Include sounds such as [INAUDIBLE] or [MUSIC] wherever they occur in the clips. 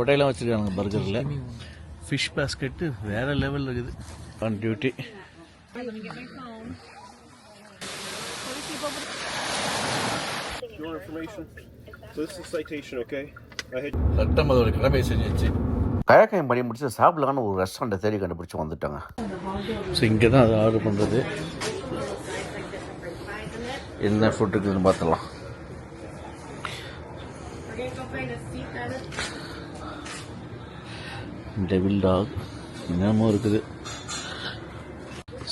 கொடையெல்லாம் வச்சுருக்காங்க பர்கரில் fish basket வேறு லெவலில் இருக்குது. On duty Your information. So this is citation, okay? I had சட்டம் அதோட கடமை செஞ்சிச்சு. கயக்கம் பண்ணி முடிச்சு சாப்பிடலான்னு ஒரு ரெஸ்டாரண்ட்டை தேடி கண்டுபிடிச்சி வந்துட்டாங்க. ஸோ இங்கே தான் அதை ஆர்டர் பண்ணுறது என்ன ஃபுட் இருக்குதுன்னு பார்த்துடலாம் டெவில் டாக் என்னமோ இருக்குது.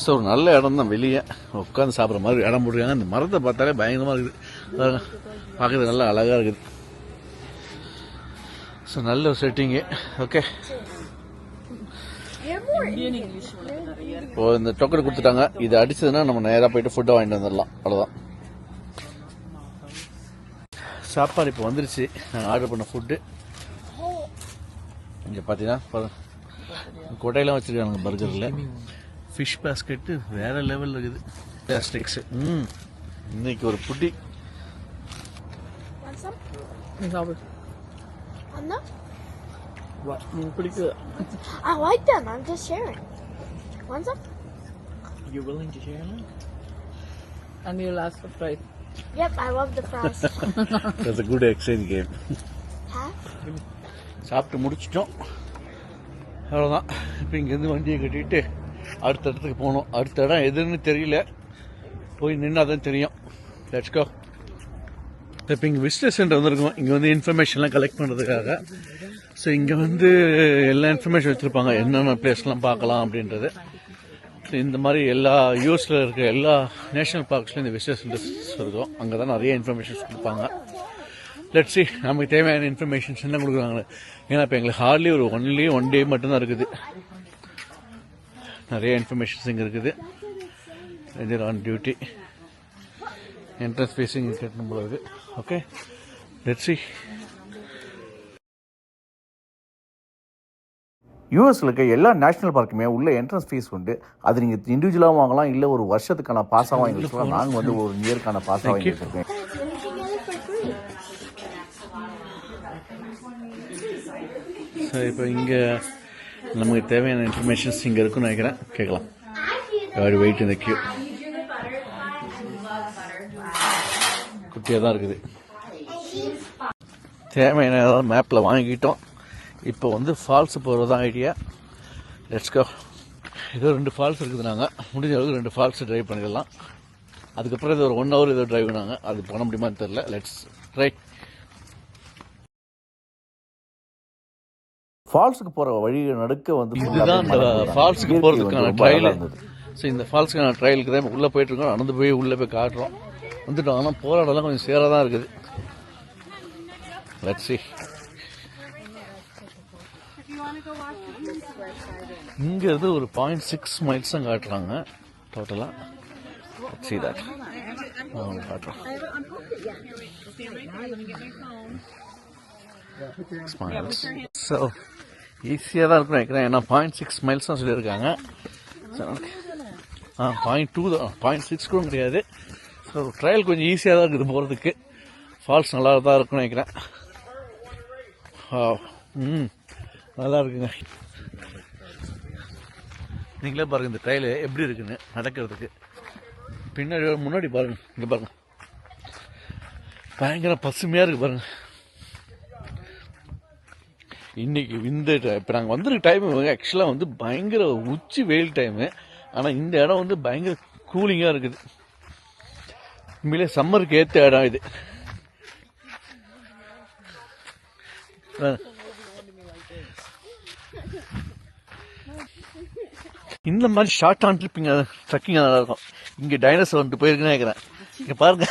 ஸோ ஒரு நல்ல இடம் தான் வெளியே. உட்காந்து சாப்பிட்ற மாதிரி இடம் போட்டுருக்காங்க. அந்த மரத்தை பார்த்தாலே பயங்கரமாக இருக்குது. பார்க்குறது நல்லா அழகாக இருக்குது. ஸோ நல்ல ஒரு செட்டிங்கு ஓகே இப்போ இந்த டோக்கன் கொடுத்துட்டாங்க. இது அடிச்சதுன்னா நம்ம நேராக போயிட்டு ஃபுட்டை வாங்கிட்டு வந்துடலாம். அவ்வளோதான் சாப்பாடு இப்போ வந்துருச்சு. நாங்கள் ஆர்டர் பண்ண ஃபுட்டு இங்கே பார்த்தீங்கன்னா பாருங்க, கொட்டையெல்லாம் வச்சுருக்காங்க பர்கரில் ஃபிஷ் பாஸ்கெட்டு வேறு லெவலில் இருக்குது பிளாஸ்டிக்ஸு ம் இன்னைக்கு ஒரு புட்டி Want some? Ich glaube, Anna? pretty good. I like them. I'm just sharing. Want some? You're willing to share them? And your last surprise. Yep, I love the fries. [LAUGHS] That's a good exercise game huh? சாப்பிட்டு முடிச்சிட்டோம். அவ்வளோதான் இப்போ இங்கேருந்து வண்டியை கட்டிட்டு அடுத்த இடத்துக்கு போகணும். அடுத்த இடம் எதுன்னு தெரியல. போய் நின்னா தான் தெரியும் லெட்ஸ்கோ இப்போ இங்கே விசிட்டர் சென்டர் வந்திருக்கோம். இங்கே வந்து இன்ஃபர்மேஷன்லாம் கலெக்ட் பண்ணுறதுக்காக ஸோ இங்கே வந்து எல்லா இன்ஃபர்மேஷன் வச்சுருப்பாங்க. என்னென்ன பிளேஸ்லாம் பார்க்கலாம் அப்படின்றது. ஸோ இந்த மாதிரி எல்லா யூஎஸில் இருக்க எல்லா நேஷனல் பார்க்ஸ்லையும் இந்த விசிட்டர் சென்டர்ஸ் இருக்கும் அங்கே தான் நிறைய இன்ஃபர்மேஷன்ஸ் கொடுப்பாங்க. லெட்ஸி நமக்கு தேவையான இன்ஃபர்மேஷன்ஸ் என்ன கொடுக்குறாங்க? ஏன்னா இப்போ எங்களுக்கு ஹார்ட்லி ஒரு ஒன்லி ஒன் டே மட்டும்தான் இருக்குது. நிறைய இன்ஃபர்மேஷன்ஸ் இங்கே இருக்குது. இது ஆன் டியூட்டி என்ட்ரன்ஸ் ஃபீஸிங் கட்டணும் போல இருக்கு. ஓகே லெட் சி யூஎஸ்ல இருக்க எல்லா நேஷனல் பார்க்குமே உள்ள என்ட்ரன்ஸ் ஃபீஸ் உண்டு. அது நீங்கள் இண்டிவிஜுவலாக வாங்கலாம் இல்லை ஒரு வருஷத்துக்கான பாஸாக வாங்கி வச்சுக்கலாம். நாங்கள் வந்து ஒரு இயர்க்கான பாஸாக வாங்கி வச்சிருக்கோம். ஸோ இப்போ இங்கே நமக்கு தேவையான இன்ஃபர்மேஷன்ஸ் இங்கே இருக்குன்னு நினைக்கிறேன். கேட்கலாம். வெயிட் இந்த கியூ குட்டியாக தான் இருக்குது. தேவையான ஏதாவது மேப்பில் வாங்கிக்கிட்டோம். இப்போ வந்து ஃபால்ஸ் போகிறது தான் ஐடியா லெட்ஸ் கோ ஏதோ ரெண்டு ஃபால்ஸ் இருக்குது நாங்கள் முடிஞ்ச அளவுக்கு ரெண்டு ஃபால்ஸ் டிரைவ் பண்ணிடலாம். அதுக்கப்புறம் இது ஒரு ஒன் ஹவர் ஏதோ டிரைவ் பண்ணாங்க அது பண்ண முடியுமான்னு தெரில லெட்ஸ் ரைட் ஃபால்ஸுக்கு போகிற வழி நடுக்க வந்து இதுதான் இந்த ஃபால்ஸுக்கு போகிறதுக்கான ட்ரையல் ஸோ இந்த ஃபால்ஸுக்கான ட்ரையலுக்கு தான் உள்ளே போயிட்டு இருக்கோம் நடந்து போய் உள்ளே போய் காட்டுறோம். வந்துட்டோம். ஆனால் போகிற இடம்லாம் கொஞ்சம் சேராக தான் இருக்குது லட்சி இங்கேருந்து ஒரு பாயிண்ட் சிக்ஸ் மைல்ஸ் தான் காட்டுறாங்க. டோட்டலாக சி தட் காட்டுறோம். ஸோ ஈஸியாக தான் இருக்கும் நினைக்கிறேன். ஏன்னா பாயிண்ட் சிக்ஸ் மைல்ஸ் தான் சொல்லியிருக்காங்க. ஆ பாயிண்ட் டூ தான். பாயிண்ட் சிக்ஸ் கூட கிடையாது. ஸோ ட்ரையல் கொஞ்சம் ஈஸியாக தான் இருக்குது போகிறதுக்கு ஃபால்ஸ் நல்லா தான் இருக்கும்னு நினைக்கிறேன். ம். நல்லா இருக்குங்க. நீங்களே பாருங்கள் இந்த ட்ரையல் எப்படி இருக்குன்னு நடக்கிறதுக்கு. பின்னாடி முன்னாடி பாருங்கள் இங்கே பாருங்கள் பயங்கர பசுமையாக இருக்குது பாருங்கள் இன்றைக்கி இந்த இப்போ நாங்கள் வந்துருக்க டைம் ஆக்சுவலாக வந்து பயங்கர உச்சி வெயில் டைமு ஆனால் இந்த இடம் வந்து பயங்கர கூலிங்காக இருக்குது. உண்மையிலே சம்மருக்கு ஏற்ற இடம் இது. இந்த மாதிரி ஷார்ட் ஆன் ட்ரிப்பிங் ட்ரக்கிங் நல்லா இருக்கும். இங்கே டைனோசர் வந்துட்டு போயிருக்குன்னு நினைக்கிறேன். இங்கே பாருங்க.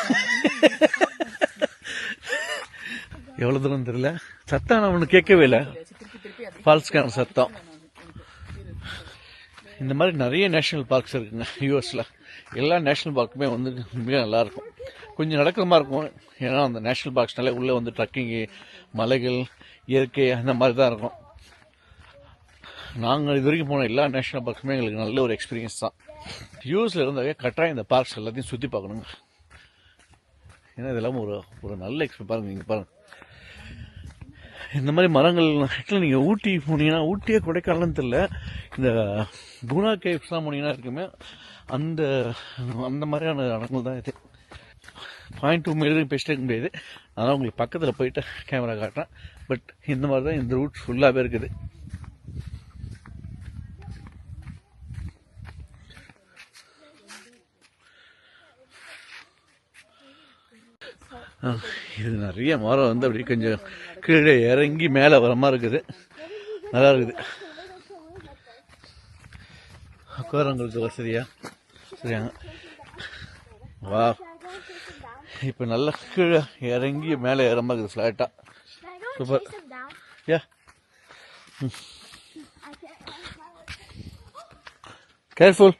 எவ்வளோ தூரம் தெரியல? சத்தம் நான் ஒன்று கேட்கவே இல்லை. ஃபால்ஸ்க்கான சத்தம். இந்த மாதிரி நிறைய நேஷனல் பார்க்ஸ் இருக்குங்க யூஎஸில் எல்லா நேஷனல் பார்க்குமே வந்து மிக நல்லாயிருக்கும் கொஞ்சம் நடக்கிற மாதிரி இருக்கும். ஏன்னா அந்த நேஷனல் பார்க்ஸ்னாலே உள்ளே வந்து ட்ரக்கிங்கு மலைகள் இயற்கை அந்த மாதிரி தான் இருக்கும். நாங்கள் இது வரைக்கும் போன எல்லா நேஷனல் பார்க்ஸுமே எங்களுக்கு நல்ல ஒரு எக்ஸ்பீரியன்ஸ் தான். யூஎஸில் இருந்தாவே கட்டாயம் இந்த பார்க்ஸ் எல்லாத்தையும் சுற்றி பார்க்கணுங்க. ஏன்னா இதெல்லாம் ஒரு ஒரு நல்ல எக்ஸ்பீரியன் பாருங்கள் நீங்கள் பாருங்கள் இந்த மாதிரி மரங்கள் ஆக்சுவலாக நீங்கள் ஊட்டி போனீங்கன்னா ஊட்டியே கொடைக்கானல்னு தெரில இந்த பூனா கேவ்ஸ்லாம் போனீங்கன்னா இருக்குமே அந்த அந்த மாதிரியான இடங்கள் தான் இது. பாயிண்ட் டூ மீட்டருக்கு பேசிட்டே இருக்க முடியாது. அதனால் உங்களுக்கு பக்கத்தில் போயிட்டு கேமரா காட்டுறேன். பட் இந்த மாதிரி தான் இந்த ரூட் ஃபுல்லாகவே இருக்குது. இது நிறைய மரம் வந்து அப்படியே கொஞ்சம் கீழே இறங்கி மேலே வர மாதிரி இருக்குது. நல்லா இருக்குது. உட்காரங்களுக்கு வசதியா? சரியாங்க வா. இப்போ நல்லா கீழே இறங்கி மேலே ஏற மாதிரி இருக்குது ஃப்ளாட்டாக சூப்பர். யா. கேர்ஃபுல்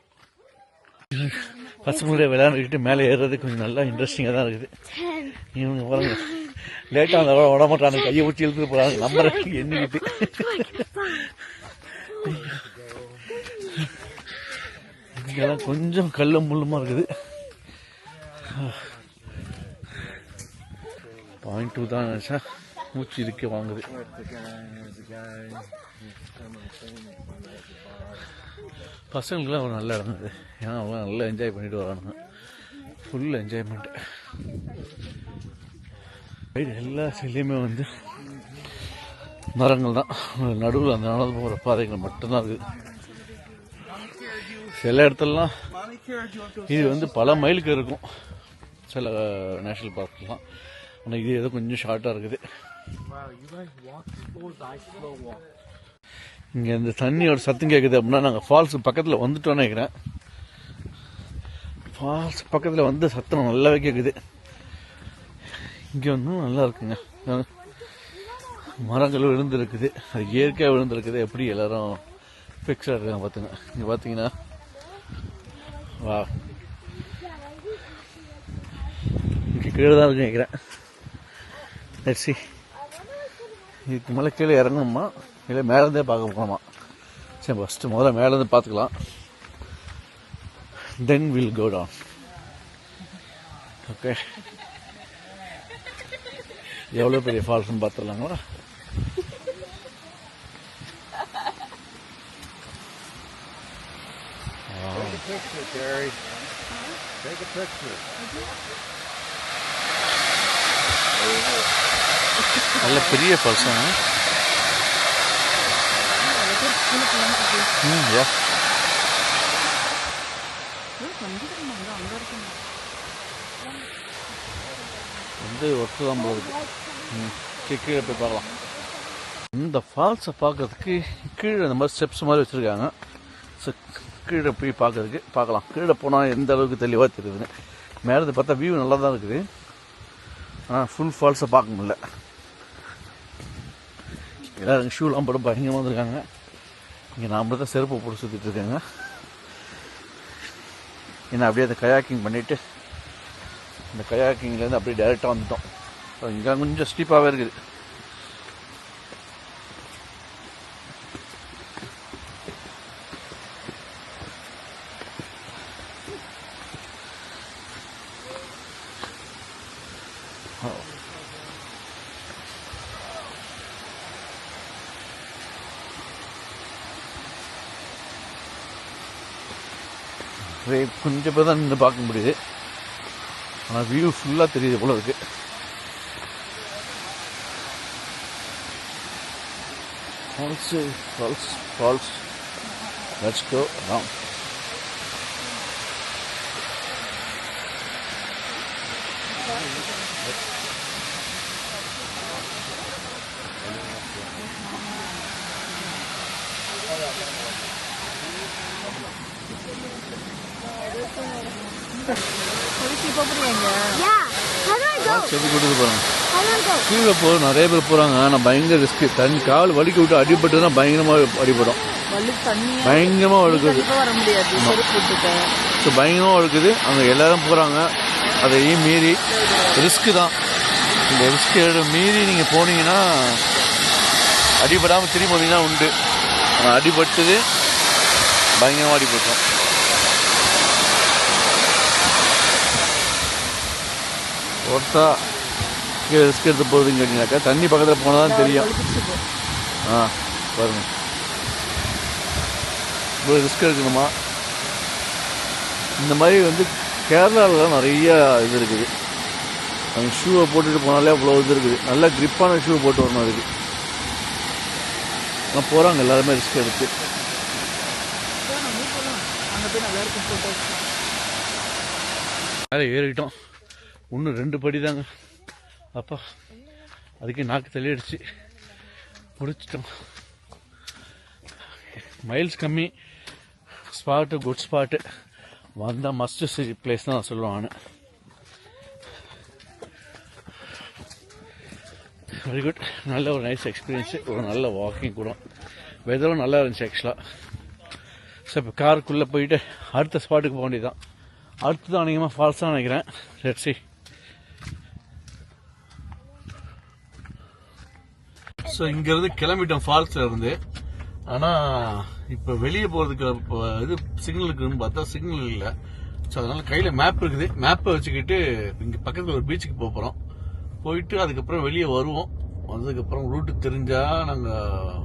பசங்களோட விளையாண்டுக்கிட்டு மேலே ஏறுறது கொஞ்சம் நல்லா இன்ட்ரெஸ்டிங்காக தான் இருக்குது. இவங்க பாருங்க. லேட்டாக அந்த விட மாட்டாங்க கையை ஊற்றி இழுத்துட்டு போகிறாங்க நம்பரை எண்ணிக்கிட்டு. இங்கெல்லாம் கொஞ்சம் கல்லும் முள்ளுமா இருக்குது. பாயிண்ட் டூ தான் நினச்சா மூச்சு இருக்க வாங்குது. பசங்களுக்குலாம் ஒரு நல்ல இடம் இது ஏன்னா அவங்க நல்லா என்ஜாய் பண்ணிட்டு வரானுங்க. ஃபுல் என்ஜாய்மெண்ட் எல்லா சைட்லேயுமே வந்து மரங்கள் தான். நடுவில் அந்த நடந்து போகிற பாதைகள் மட்டும்தான் இருக்குது சில இடத்துலலாம் இது வந்து பல மைலுக்கு இருக்கும். சில நேஷ்னல் பார்க்லாம் ஆனால் இது ஏதோ கொஞ்சம் ஷார்ட்டாக இருக்குது. இங்கே இந்த தண்ணியோட சத்தம் கேட்குது அப்படின்னா நாங்கள் ஃபால்ஸ் பக்கத்தில் வந்துட்டோம்னு நினைக்கிறேன். ஃபால்ஸ் பக்கத்தில் வந்து சத்தம் நல்லாவே கேட்குது இங்கே வந்து நல்லா இருக்குங்க. மரங்களும் மரங்கள் விழுந்துருக்குது. அது இயற்கையாக விழுந்துருக்குது. எப்படி எல்லாரும் ஃபிக்ஸாக இருக்காங்க பார்த்துங்க இங்கே பார்த்தீங்கன்னா வா இங்கே கீழே தான் இருக்குன்னு நினைக்கிறேன். லட்சி இதுக்கு மேலே கீழே இறங்கணுமா? இல்லை மேலேருந்தே பார்க்க போகணுமா? சரி ஃபஸ்ட்டு முதல்ல மேலேருந்து பார்த்துக்கலாம். Then will go down okay எவ்வளோ பெரிய ஃபால்ஸ்னு பார்த்துடலாங்களா நல்ல பெரிய பர்சன் ம் யா. வந்து ஒர்க்கு தான் போகுது ம் கீழே போய் பார்க்கலாம். இந்த ஃபால்ஸை பார்க்கறதுக்கு கீழே இந்த மாதிரி ஸ்டெப்ஸ் மாதிரி வச்சுருக்காங்க. ஸோ கீழே போய் பார்க்கறதுக்கு பார்க்கலாம். கீழே போனால் எந்த அளவுக்கு தெளிவாக தெரியுதுன்னு. மேலே பார்த்தா வியூ நல்லா தான் இருக்குது ஆனால் ஃபுல் ஃபால்ஸை பார்க்க முடியல. எல்லாரும் ஷூலாம் படம் பயங்கரமாக வந்திருக்காங்க. இங்கே நான் மட்டும் தான் செருப்பு போட்டு சுற்றிட்டு இருக்காங்க. ஏன்னா அப்படியே அந்த கயாக்கிங் பண்ணிவிட்டு இந்த கயாக்கிங்லேருந்து அப்படியே டைரெக்டாக வந்துட்டோம். ஸோ இங்கே கொஞ்சம் ஸ்டீப்பாகவே இருக்குது. அப்படியே கொஞ்சம் பேர் தான் நின்று பார்க்க முடியுது. ஆனால் வியூ ஃபுல்லாக தெரியுது போல இருக்குது falls falls falls let's go செடி கொடுத்து போகிறாங்க? கீழே போக நிறைய பேர் போகிறாங்க ஆனால் பயங்கர ரிஸ்க்கு தண்ணி கால் வலிக்கி விட்டு அடிபட்டுனா பயங்கரமாக அடிபடும். பயங்கரமாக வழுக்குது. ஸோ பயங்கரமாக வழுக்குது. அங்கே எல்லாரும் போகிறாங்க அதையும் மீறி ரிஸ்க்கு தான். இந்த ரிஸ்க் மீறி நீங்கள் போனீங்கன்னா அடிபடாமல் திரும்பி போனீங்கன்னா உண்டு. ஆனால் அடிபட்டது பயங்கரமாக அடிபட்டோம். ஒருத்தா ரிஸ்க் எடுத்து போகுதுன்னு கேட்டீங்கன்னாக்கா தண்ணி பக்கத்தில் போனால் தான் தெரியும். ஆ பாருங்க. இவ்வளோ ரிஸ்க் எடுக்கணுமா? இந்த மாதிரி வந்து கேரளாவில் நிறைய இது இருக்குது. அந்த ஷூவை போட்டுட்டு போனாலே அவ்வளோ இது இருக்குது. நல்ல கிரிப்பான ஷூ போட்டு வரணும் அதுக்கு. ஆனால் போகிறாங்க எல்லாருமே ரிஸ்க் எடுத்து. மேலே ஏறிட்டோம். இன்னும் ரெண்டு படி தாங்க அப்பா அதுக்கே நாக்கு தள்ளிடுச்சு. முடிச்சிட்டோம். மைல்ஸ் கம்மி. ஸ்பாட்டு குட் ஸ்பாட்டு வந்தால் மஸ்ட் சி பிளேஸ் தான் சொல்லுவான் வெரி குட் நல்ல ஒரு நைஸ் எக்ஸ்பீரியன்ஸு ஒரு நல்ல வாக்கிங் கூட. வெதரும் நல்லா இருந்துச்சு ஆக்சுவலாக ஸோ இப்போ காருக்குள்ளே போயிட்டு அடுத்த ஸ்பாட்டுக்கு போக வேண்டியதுதான். அடுத்தது அநேகமாக ஃபால்ஸ் தான் நினைக்கிறேன். சரி ஸோ இங்கேருந்து கிளம்பிட்டோம் ஃபால்ஸில் இருந்து ஆனால் இப்போ வெளியே போகிறதுக்கு இப்போ இது சிக்னல் இருக்குன்னு பார்த்தா சிக்னல் இல்லை. ஸோ அதனால கையில் மேப் இருக்குது. மேப்பை வச்சுக்கிட்டு இங்கே பக்கத்தில் ஒரு பீச்சுக்கு போக போகிறோம் போயிட்டு அதுக்கப்புறம் வெளியே வருவோம். வந்ததுக்கப்புறம் ரூட்டு தெரிஞ்சால் நாங்கள்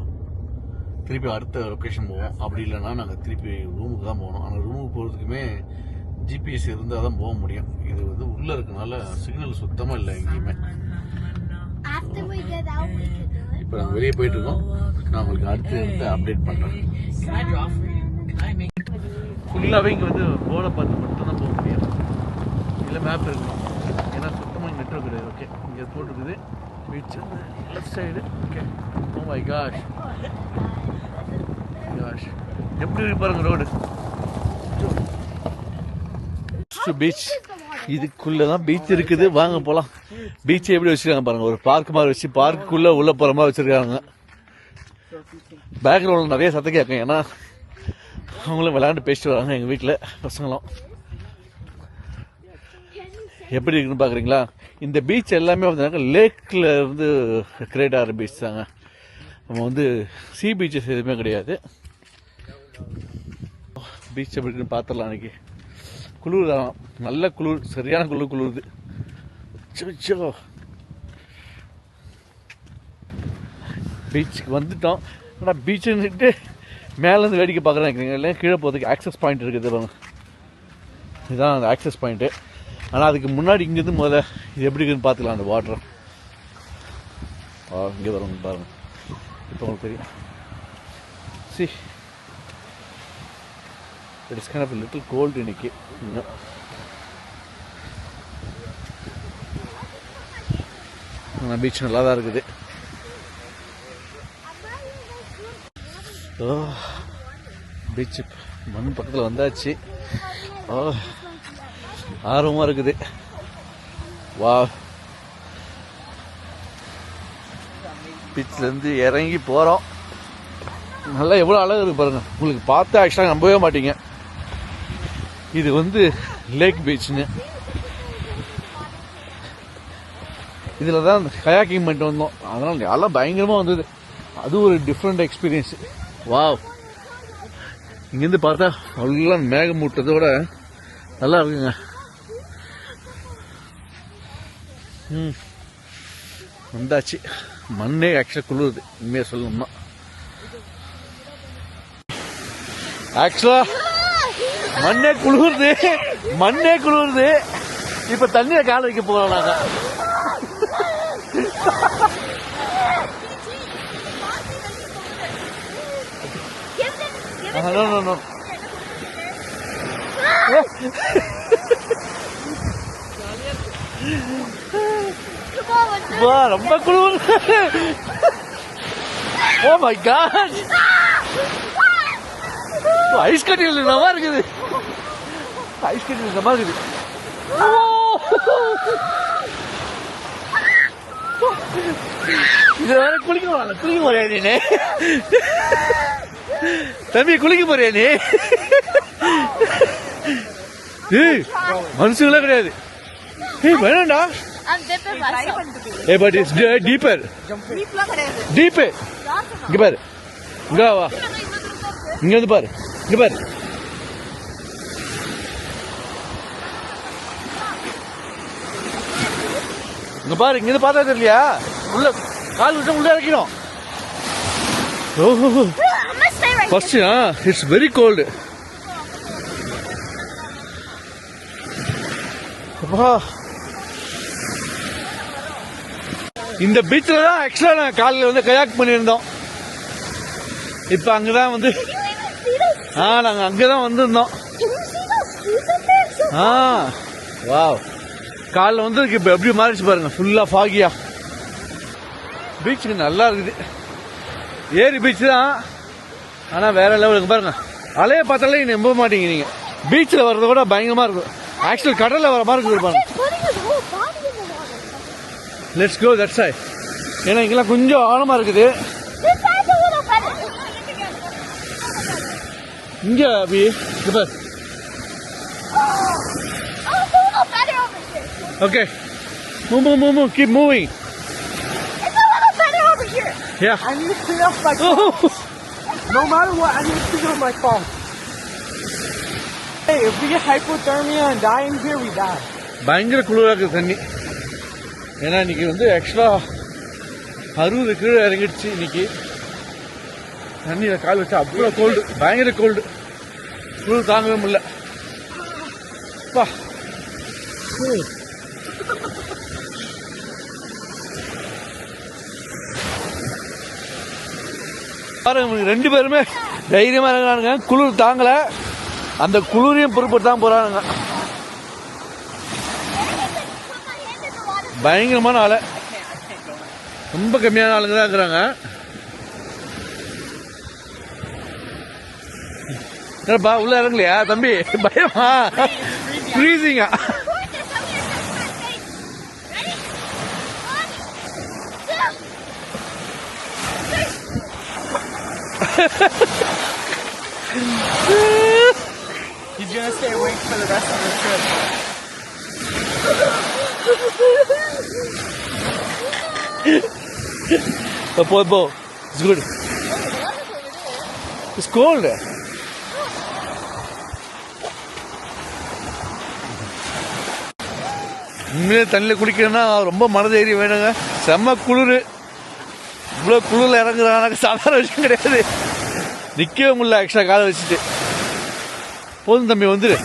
திருப்பி அடுத்த லொக்கேஷன் போவோம். அப்படி இல்லைன்னா நாங்கள் திருப்பி ரூமுக்கு தான் போகணும். ஆனால் ரூமுக்கு போகிறதுக்குமே ஜிபிஎஸ் இருந்தால் தான் போக முடியும். இது வந்து உள்ளே இருக்கனால சிக்னல் சுத்தமாக இல்லை எங்கேயுமே. இப்போ நாங்கள் வெளியே போயிட்டு இருக்கோம் நான் உங்களுக்கு அடுத்து வந்து அப்டேட் பண்ணுறேன் ஃபுல்லாகவே இங்கே வந்து போர்டை பார்த்து மட்டும் தான் போக முடியும். இல்லை மேப் இருக்கணும். ஏன்னா சுத்தமாக நெட்ஒர்க் கிடையாது. ஓகே இங்கே போட்டிருக்குது. Beach left side okay oh my gosh gosh எப்படி இருக்கு பாருங்க ரோடு பீச் இதுக்குள்ளதான் பீச் இருக்குது. வாங்க போலாம். பீச் எப்படி வச்சிருக்காங்க பாருங்க. ஒரு பார்க் மாதிரி வச்சு பார்க்குள்ள உள்ள போற மாதிரி வச்சிருக்காங்க. பேக்ரவுண்ட்ல நிறைய சத்தம் கேட்கும். ஏன்னா அவங்களும் விளையாண்டு பேசிட்டு வராங்க எங்கள் வீட்டில் பசங்களும். எப்படி இருக்குன்னு பார்க்குறீங்களா இந்த பீச் எல்லாமே வந்து லேக்கில் இருந்து கிரியேட் ஆகிற பீச் தாங்க. நம்ம வந்து சி பீச்சஸ் எதுவுமே கிடையாது. பீச் எப்படி இருக்குன்னு பார்த்துடலாம் அன்றைக்கி குளிர் தான் நல்ல குளிர் சரியான குளிர் குளிருது. சோ பீச்சுக்கு வந்துட்டோம். ஆனால் பீச்சுன்னுட்டு மேலேருந்து வேடிக்கை பார்க்குறேன் இல்லை கீழே போகிறதுக்கு ஆக்சஸ் பாயிண்ட் இருக்குது பாருங்க. இதுதான் அந்த ஆக்சஸ் பாயிண்ட்டு ஆனால் அதுக்கு முன்னாடி இங்கேருந்து முதல்ல இது எப்படி இருக்குன்னு பார்த்துக்கலாம் அந்த வாட்டர் ஆ இங்கே வரும் பாருங்க. இப்போ உங்களுக்கு தெரியும். See it is kind of little cold இன்னைக்கு. இன்னும் பீச் நல்லா தான் இருக்குது. ஓ பீச் மண் பக்கத்தில் வந்தாச்சு. ஓ ஆர்வமாக இருக்குது. வா பீச்லேருந்து இறங்கி போகிறோம் நல்லா எவ்வளோ அழகு இருக்கு பாருங்க. உங்களுக்கு பார்த்து ஆக்சுவலாக நம்பவே மாட்டீங்க. இது வந்து லேக் பீச்னு இதில் தான் கயாக்கிங் பண்ணிட்டு வந்தோம். அதனால் எல்லாம் பயங்கரமாக வந்தது. அது ஒரு டிஃப்ரெண்ட் எக்ஸ்பீரியன்ஸ் வாவ் இங்கேருந்து பார்த்தா எல்லாம் மூட்டதோட நல்லா இருக்குங்க. ம். வந்தாச்சு. மண்ணே ஆக்சுவலாக குளிருது. உண்மையாக சொல்லணும்னா. ஆக்சுவலாக மண்ணே குளிருது மண்ணே குளிருது. இப்ப தண்ணியில கால வைக்க போறோம் நாங்க. ரொம்ப குளிர். ஓ மை காட் ஐஸ் கட்டி நல்லா இருக்குது. ஐஸ் கட்டியில் நல்லா இருக்குது ஓ! இது வேற குளிக்க போறல குளிக்க போறியா நீ தம்பி குளிக்க போறியா நீ ஏய் மனுஷங்களே கிடையாது ஏய் வேணாம்டா I'm dipping myself. ஏ பட் இட்ஸ் டீப்பர் டீப்பு இங்க பாரு இங்க வா இங்க வந்து பாரு இங்க பாரு இங்க பாரு இங்க பார்த்தா தெரியலையா? உள்ள கால் விட்டு உள்ள இறக்கணும் ஓஹோ first ah it's very cold அப்பா. இந்த பீச்சில் தான் ஆக்சுவலாக நாங்கள் காலையில் வந்து கயாக் பண்ணியிருந்தோம். இப்போ அங்கே தான் வந்து ஆ நாங்கள் அங்கே தான் வந்திருந்தோம். ஆ வாவ் காலைல வந்து இப்போ எப்படி மாறிச்சு பாருங்க. ஃபுல்லாக ஃபாகியா பீச்சுக்கு நல்லா இருக்குது. ஏரி பீச் தான். ஆனால் வேற லெவலுக்கு பாருங்க. அலையை பார்த்தாலே நீங்க நம்ப மாட்டீங்க நீங்க. பீச்சில் வர்றத விட பயங்கரமா இருக்கும். ஆக்சுவல் கடலில் வர மாதிரி இருக்குது பாருங்க. லெட்ஸ் கோ தட் சைட் ஏன்னா இங்கெல்லாம் கொஞ்சம் ஆழமா இருக்குது. இங்க அபி இங்க பாரு Oh, it's a little better over okay move move move move keep moving It's a little better over here. Yeah I need to clean up my phone. No matter what, I need to clean up my phone. Hey, if we get hypothermia and die in here, we die. பயங்கர குளிராக இருக்குது தண்ணி ஏன்னா இன்னைக்கு வந்து extra அறுபது கீழே இறங்கிடுச்சு இன்னைக்கு தண்ணியில் கால் வச்சா அவ்வளோ கோல்டு பயங்கர கோல்டு குளிர் தாங்கவே முடியல பா ரெண்டு பேருமே தைரியமா இறங்குறானுங்க குளிர் தாங்கல. அந்த குளிரையும் பொறுப்பட்டு தான் போறானுங்க. பயங்கரமான ஆளை. ரொம்ப கம்மியான ஆளுங்க தான் இருக்கிறாங்க. என்னப்பா உள்ள இறங்கலையா தம்பி? பயமா? ஃப்ரீசிங்கா He's gonna stay awake for the rest of the trip. போ போ இட்ஸ் குட் இட்ஸ் கோல்டு உண்மையிலே தண்ணியில் குளிக்கணும்னா ரொம்ப மனதைரியம் வேணுங்க. செம்ம குளிர். இவ்வளோ குளிரில் இறங்குறாங்க சாதாரண விஷயம் கிடையாது. நிற்கவே முடியல எக்ஸ்ட்ரா காலை வச்சுட்டு. போதும் தம்பி வந்துடு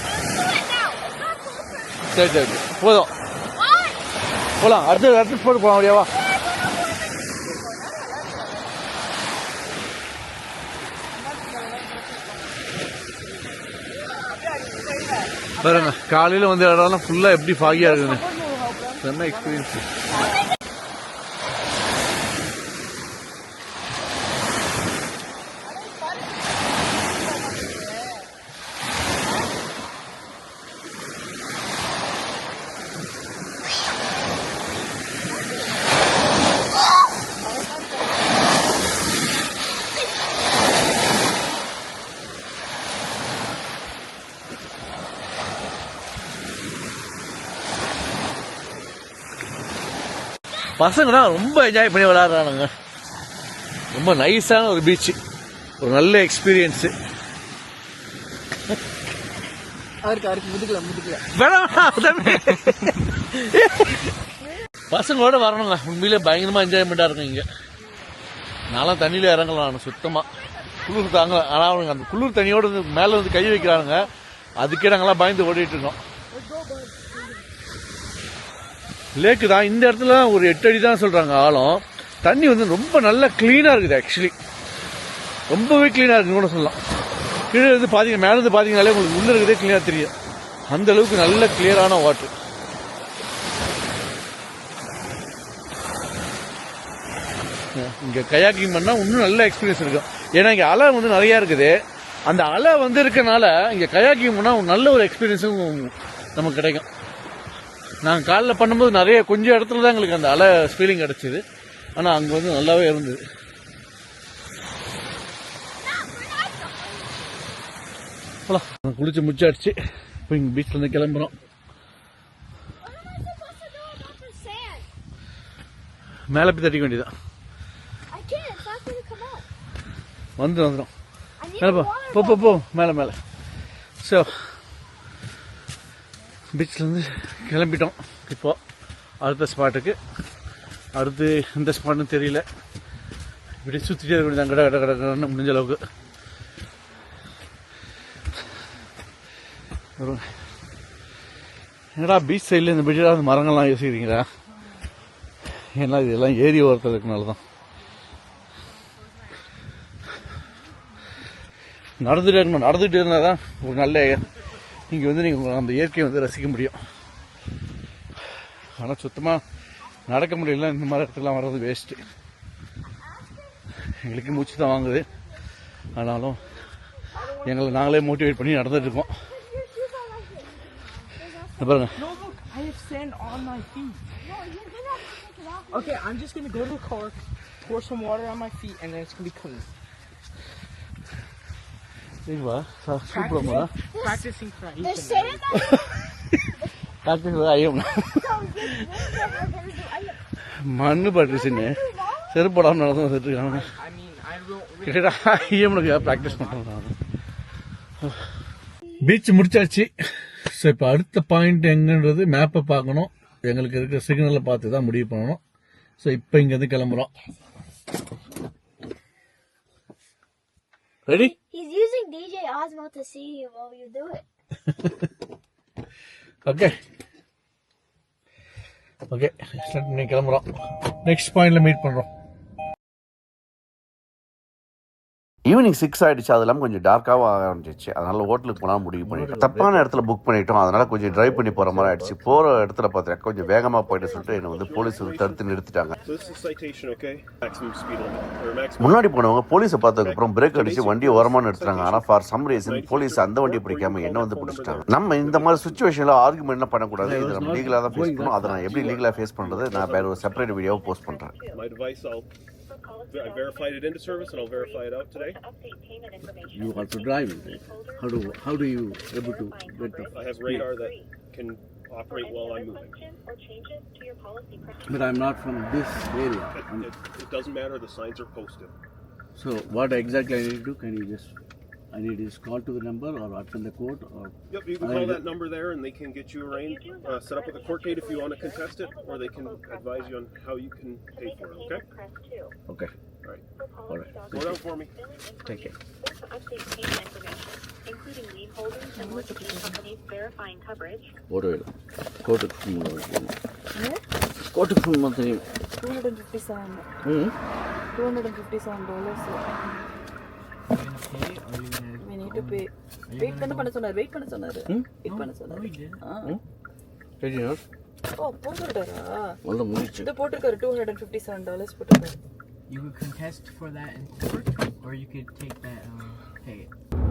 சரி சரி சரி. போதும். போகலாம் அடுத்த அடுத்த ஸ்பாட் போகலாம் அப்படியாவா பாருங்க காலையில் வந்து இடம்லாம் ஃபுல்லாக எப்படி ஃபாகியாக இருக்குங்க செம்ம எக்ஸ்பீரியன்ஸ் பசங்க தான் ரொம்ப என்ஜாய் பண்ணி விளையாடுறானுங்க. ரொம்ப நைஸான ஒரு பீச் ஒரு நல்ல எக்ஸ்பீரியன்ஸு அவருக்கு அவருக்கு முதுகல முதுகல. பசங்களோட வரணுங்க. உண்மையிலே பயங்கரமா என்ஜாய்மெண்ட்டாக இருக்கும் இங்கே. நான்லாம் தண்ணியில் இறங்கலாம் சுத்தமாக குளிர் தாங்க ஆனால் அவனுங்க அந்த குளிர் தண்ணியோட மேலே வந்து கை வைக்கிறானுங்க. அதுக்கே நாங்களாம் பயந்து ஓடிட்டு இருக்கோம். லேக்கு தான் இந்த இடத்துல ஒரு எட்டு அடி தான் சொல்கிறாங்க ஆழம். தண்ணி வந்து ரொம்ப நல்லா க்ளீனாக இருக்குது ஆக்சுவலி ரொம்பவே க்ளீனாக இருக்குன்னு கூட சொல்லலாம். கீழே இருந்து பார்த்தீங்க மேலே இருந்து பார்த்தீங்கனாலே உங்களுக்கு உள்ளே இருக்கிறதே க்ளீனாக தெரியும். அந்த அளவுக்கு நல்ல கிளியரான வாட்டர் இங்கே கயாக்கிங் பண்ணால் இன்னும் நல்ல எக்ஸ்பீரியன்ஸ் இருக்கும். ஏன்னா இங்கே அலை வந்து நிறையா இருக்குது. அந்த அலை வந்து இருக்கனால இங்கே கயாக்கிங் பண்ணால் நல்ல ஒரு எக்ஸ்பீரியன்ஸும் நமக்கு கிடைக்கும். நாங்கள் காலைல பண்ணும்போது நிறைய கொஞ்சம் இடத்துல தான் எங்களுக்கு அந்த அலை ஃபீலிங் கிடச்சிது. ஆனால் அங்கே வந்து நல்லாவே இருந்தது. போலாம். குளிச்சு முடிச்சாச்சு. இப்போ இங்கே பீச்லேருந்து கிளம்புறோம். மேலே போய் தட்டிக்க வேண்டியதான் வந்து வந்துடும் I மேலே போ போ போ போ. மேலே மேலே. ஸோ பீச்லேருந்து கிளம்பிட்டோம். இப்போ அடுத்த ஸ்பாட்டுக்கு அடுத்து எந்த ஸ்பாட்னு தெரியல. இப்படி சுற்றிட்டே இருக்க வேண்டியதான் கட கட கட கடன்னு முடிஞ்ச அளவுக்கு. என்னடா பீச் சைடில் இந்த பீச்சில் அந்த மரங்கள்லாம் யோசிக்கிறீங்களா ஏன்னா இதெல்லாம் ஏரி ஓரத்தில் இருக்கனால தான் நடந்துகிட்டே இருக்கணும். நடந்துகிட்டே இருந்தால் தான் ஒரு நல்ல இங்கே வந்து நீங்கள் அந்த இயற்கையை வந்து ரசிக்க முடியும். ஆனால் சுத்தமாக நடக்க முடியல இந்த மாதிரி இடத்துலாம் வர்றது வேஸ்ட்டு எங்களுக்கு மூச்சு தான் வாங்குது ஆனாலும் எங்களை நாங்களே மோட்டிவேட் பண்ணி நடந்துட்டு இருக்கோம் பாருங்க No, look, I have sand on my feet. Okay, I'm just gonna go to the car, pour some water on my feet, and then it's gonna be clean. சூப்பரம்மா Practicing for sand டாக்டர் ஐயம் மண்ணு பட்டுருச்சுன்னு செருப்பு போடாமல் நடந்து வந்துட்டு இருக்காங்க. கிட்டடா ஐயம்னுக்கு ப்ராக்டிஸ் பண்ணுறாங்க பீச் முடிச்சாச்சு. ஸோ இப்போ அடுத்த பாயிண்ட் எங்கன்றது மேப்பை பார்க்கணும். எங்களுக்கு இருக்கிற சிக்னலை பார்த்து தான் முடிவு பண்ணணும். ஸோ இப்போ இங்கேருந்து கிளம்புறோம். Ready He's using DJ Osmo to see you while you do it. Okay okay start கிளம்புறோம். நெக்ஸ்ட் பாயிண்ட்ல மீட் பண்ணுறோம் ஈவினிங் சிக்ஸ் ஆயிடுச்சு. அது இல்லாமல் கொஞ்சம் டார்க்காகவும் ஆரம்பிச்சிச்சு அதனால ஹோட்டலுக்கு போனால் முடிவு பண்ணிட்டோம். தப்பான இடத்துல புக் பண்ணிட்டோம். அதனால கொஞ்சம் டிரைவ் பண்ணி போகிற மாதிரி ஆயிடுச்சு. போகிற இடத்துல பார்த்தீங்கன்னா கொஞ்சம் வேகமாக போயிட்டு சொல்லிட்டு என்னை வந்து போலீஸ் வந்து தடுத்து நிறுத்திட்டாங்க. முன்னாடி போனவங்க போலீஸை பார்த்ததுக்கப்புறம் பிரேக் அடிச்சு வண்டியை ஓரமா நிறுத்துறாங்க ஆனால் ஃபார் சம் ரீசன் போலீஸ் அந்த வண்டியை பிடிக்காம என்ன வந்து பிடிச்சிட்டாங்க. நம்ம இந்த மாதிரி சுச்சுவேஷனில் ஆர்குமெண்ட் பண்ணக்கூடாது. இது நம்ம லீகலாக தான் ஃபேஸ் பண்ணணும். அதை நான் எப்படி லீகலாக ஃபேஸ் பண்ணுறது நான் வேற ஒரு செப்பரேட் வீடியோவை போஸ்ட் பண்ணுறேன் I verified it into service and I'll verify it out today. You also driving, right? How do how do you able to get the I have radar that can operate while I'm moving. But I'm not from this area. It, it, it doesn't matter. The signs are posted. So what exactly I need to do? Can you just I need his call to the number or out attend the court or. Yep, you can call that number there and they can get you arranged, uh, set up with a court date if you want to contest it, or they can advise you on how you can pay for it, okay? Okay. All right. All right. Go down for me. Take care. Including lead holders and companies verifying coverage. Order. Quarter phone number. Quarter phone month. Two hundred and fifty seven. Hmm. Two hundred and fifty seven dollars. Need to pay. Wait பண்ண சொன்னாரு wait பண்ண சொன்னாரு. Wait பண்ண சொன்னாரு. தெரியும். ஓ போட்டுட்டாரா முதல்ல முடிச்சு இது போட்டிருக்காரு two hundred and fifty seven dollars போட்டிருக்காரு. You could contest for that in court, or you could take that, pay.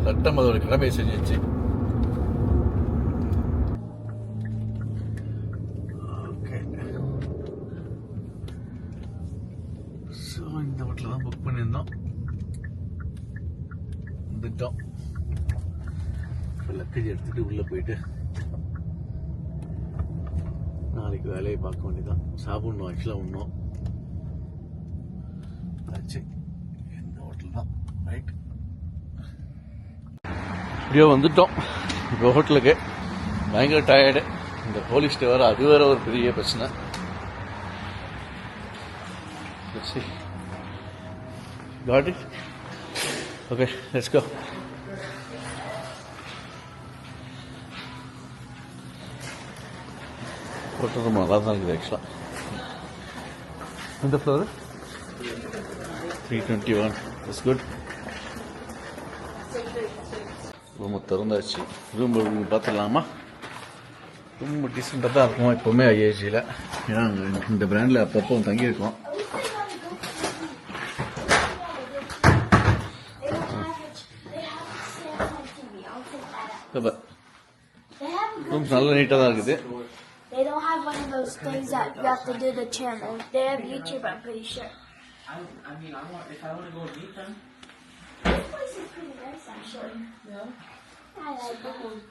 சட்டம் அதோட கடமை செஞ்சிச்சு ஓகே ஸோ இந்த ஹோட்டலில் தான் புக் பண்ணியிருந்தோம் வந்துட்டோம் பேக்கேஜ் எடுத்துட்டு உள்ளே போயிட்டு நாளைக்கு வேலையை பார்க்க வேண்டியதான் சாப்பிடணும் ஆக்சுவலாக ஒன்றும் ஆச்சு. இந்த ஹோட்டல் தான். ரைட் இப்படியோ வந்துட்டோம். இப்போ ஹோட்டலுக்கு பயங்கர டயர்டு இந்த போலீஸ் வேற அது வேற ஒரு பெரிய பிரச்சனை. Let's see. Got ஹோட்டல் ரொம்ப நல்லா தான் இருக்குது ஆக்சுவலாக எந்த floor three twenty one it's good ரூமை திறந்தாச்சு. ரூம் பார்த்துடலாமா? ரொம்ப டீசெண்டாக தான் இருக்கும் எப்போவுமே ஐஏஜியில் ஏன்னா இந்த பிராண்டில் அப்பப்போ தங்கியிருக்கோம். ரூம்ஸ் நல்ல நீட்டாக தான் இருக்குது they don't have one of those things that you have to do the channel. They have YouTube, I'm pretty sure. I, I mean, I want, if I want to go meet them, This place is pretty nice actually. Yeah. I like it.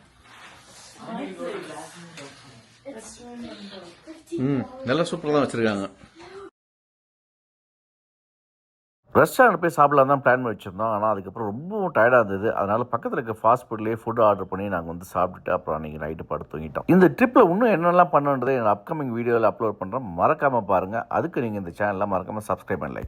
நல்லா சூப்பராக தான் வச்சுருக்காங்க restaurant போய் சாப்பிடலாம் தான் plan பண்ணி வச்சுருந்தோம். ஆனால் அதுக்கப்புறம் ரொம்பவும் டயர்டாக இருந்தது. அதனால் பக்கத்தில் இருக்க ஃபாஸ்ட் ஃபுட்லேயே ஃபுட் ஆர்டர் பண்ணி நாங்கள் வந்து சாப்பிட்டுட்டு அப்புறம் அன்றைக்கி நைட்டு படுத்து தூங்கிட்டோம். இந்த ட்ரிப்பில் இன்னும் என்னெல்லாம் பண்ணுன்றதை எங்கள் அப்கமிங் வீடியோவில் அப்லோட் பண்ணுறோம் மறக்காமல் பாருங்கள் அதுக்கு நீங்கள் இந்த சேனலில் மறக்காமல் சப்ஸ்கிரைப் பண்ணலை